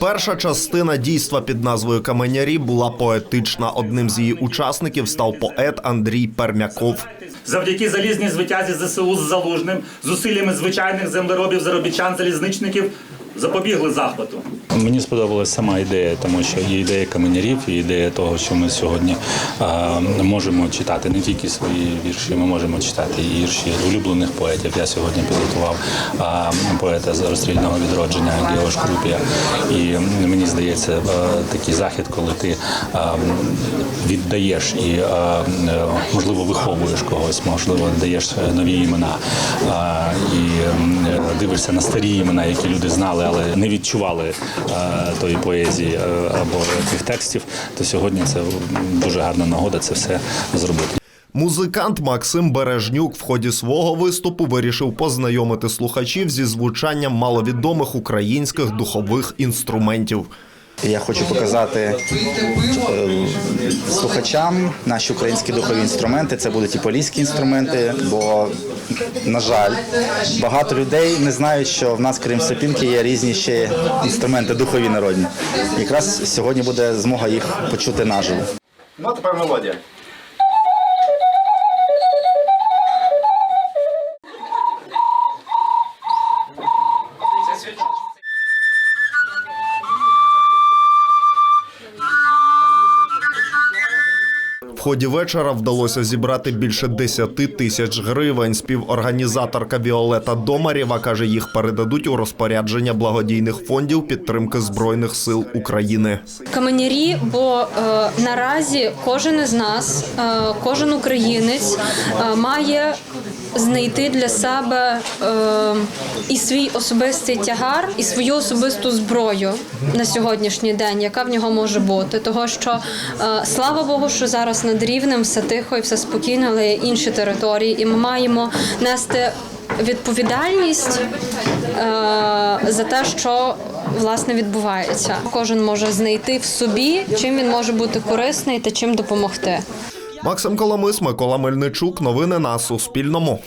Перша частина дійства під назвою Каменярі була поетична. Одним з її учасників став поет Андрій Пермяков. Завдяки залізній звитязі ЗСУ з залужним, зусиллями звичайних землеробів, заробітчан, залізничників запобігли захвату. Мені сподобалася сама ідея, тому що є ідея каменярів, і ідея того, що ми сьогодні а, можемо читати не тільки свої вірші, ми можемо читати і вірші улюблених поетів. Я сьогодні підготував а, поета з розстрільного відродження Гео Шкрупія. І мені здається, а, такий захід, коли ти а, віддаєш і е, можливо виховуєш когось, можливо, даєш нові імена а, і е, дивишся на старі імена, які люди знали, але не відчували е, тої поезії е, або тих текстів. То сьогодні це дуже гарна нагода це все зробити. Музикант Максим Бережнюк в ході свого виступу вирішив познайомити слухачів зі звучанням маловідомих українських духових інструментів. Я хочу показати е, слухачам наші українські духові інструменти. Це будуть і поліські інструменти, бо, на жаль, багато людей не знають, що в нас, крім сопілки, є різні ще інструменти духові народні. Якраз сьогодні буде змога їх почути наживо. Ну, тепер мелодія. Ході вечора вдалося зібрати більше 10 тисяч гривень. Співорганізаторка Віолета Домарєва каже, їх передадуть у розпорядження благодійних фондів підтримки збройних сил України. каменярі, бо е, наразі кожен із нас, е, кожен українець е, має знайти для себе е, і свій особистий тягар, і свою особисту зброю на сьогоднішній день, яка в нього може бути. Того що е, слава Богу, що зараз над рівнем все тихо і все спокійно, але є інші території, і ми маємо нести відповідальність е, за те, що власне відбувається. Кожен може знайти в собі, чим він може бути корисний та чим допомогти. Максим Коломис, Микола Мельничук. Новини на Суспільному.